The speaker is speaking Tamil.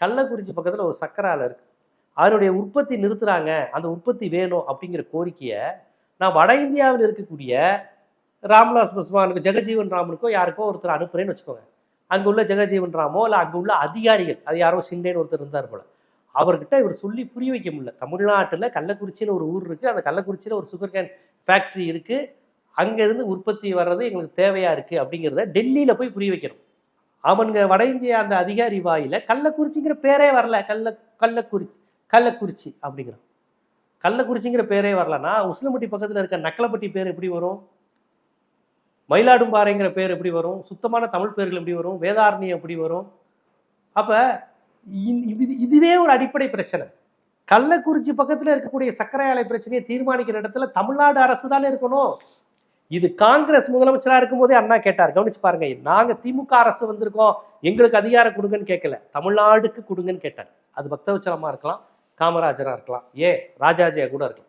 கள்ளக்குறிச்சி பக்கத்தில் ஒரு சக்கரால ஆலை இருக்கு. அதனுடைய உற்பத்தி நிறுத்துறாங்க. அந்த உற்பத்தி வேணும் அப்படிங்கிற கோரிக்கையை நான் வட இந்தியாவில் இருக்கக்கூடிய ராம்விலாஸ் பஸ்வானுக்கு ஜெகஜீவன் ராமனுக்கோ யாருக்கோ ஒருத்தர் அனுப்புறேன்னு வச்சுக்கோங்க. அங்கே உள்ள ஜெகஜீவன் ராமோ இல்லை அங்கே உள்ள அதிகாரிகள் அது யாரோ சிண்டேன்னு ஒருத்தர் இருந்தார் போல. அவர்கிட்ட இவர் சொல்லி புரிய வைக்க முடியல. தமிழ்நாட்டில் கள்ளக்குறிச்சின்னு ஒரு ஊர் இருக்குது அந்த கள்ளக்குறிச்சியில் ஒரு சுகர் கேன் ஃபேக்ட்ரி இருக்குது அங்கேருந்து உற்பத்தி வர்றது எங்களுக்கு தேவையாக இருக்குது அப்படிங்கிறத டெல்லியில் போய் புரிய வைக்கணும். அவனுங்க வட இந்தியா அந்த அதிகாரி வாயில கள்ளக்குறிச்சிங்கிற பேரே வரல. கள்ள கள்ளக்குறிச்சி கள்ளக்குறிச்சி அப்படிங்கிறான். கள்ளக்குறிச்சிங்கிற பேரே வரலன்னா உசிலம்பட்டி பக்கத்தில் இருக்க நக்கலப்பட்டி பேர் எப்படி வரும்? மயிலாடும்பாறைங்கிற பேர் எப்படி வரும்? சுத்தமான தமிழ் பேர்கள் எப்படி வரும்? வேதாரண்யம் எப்படி வரும்? அப்ப இது இதுவே ஒரு அடிப்படை பிரச்சனை. கள்ளக்குறிச்சி பக்கத்துல இருக்கக்கூடிய சர்க்கரை ஆலை பிரச்சனையை தீர்மானிக்கிற இடத்துல தமிழ்நாடு அரசு தானே இருக்கணும். இது காங்கிரஸ் முதலமைச்சரா இருக்கும்போதே அண்ணா கேட்டார். கவனிச்சு பாருங்க நாங்க திமுக அரசு வந்திருக்கோம். எங்களுக்கு அதிகாரம் கொடுங்கன்னு கேட்கல. தமிழ்நாடுக்கு கொடுங்கன்னு கேட்டார். அது பக்தவச்சலமாக இருக்கலாம் காமராஜரா இருக்கலாம். ஏ ராஜாஜியா கூட இருக்கலாம்.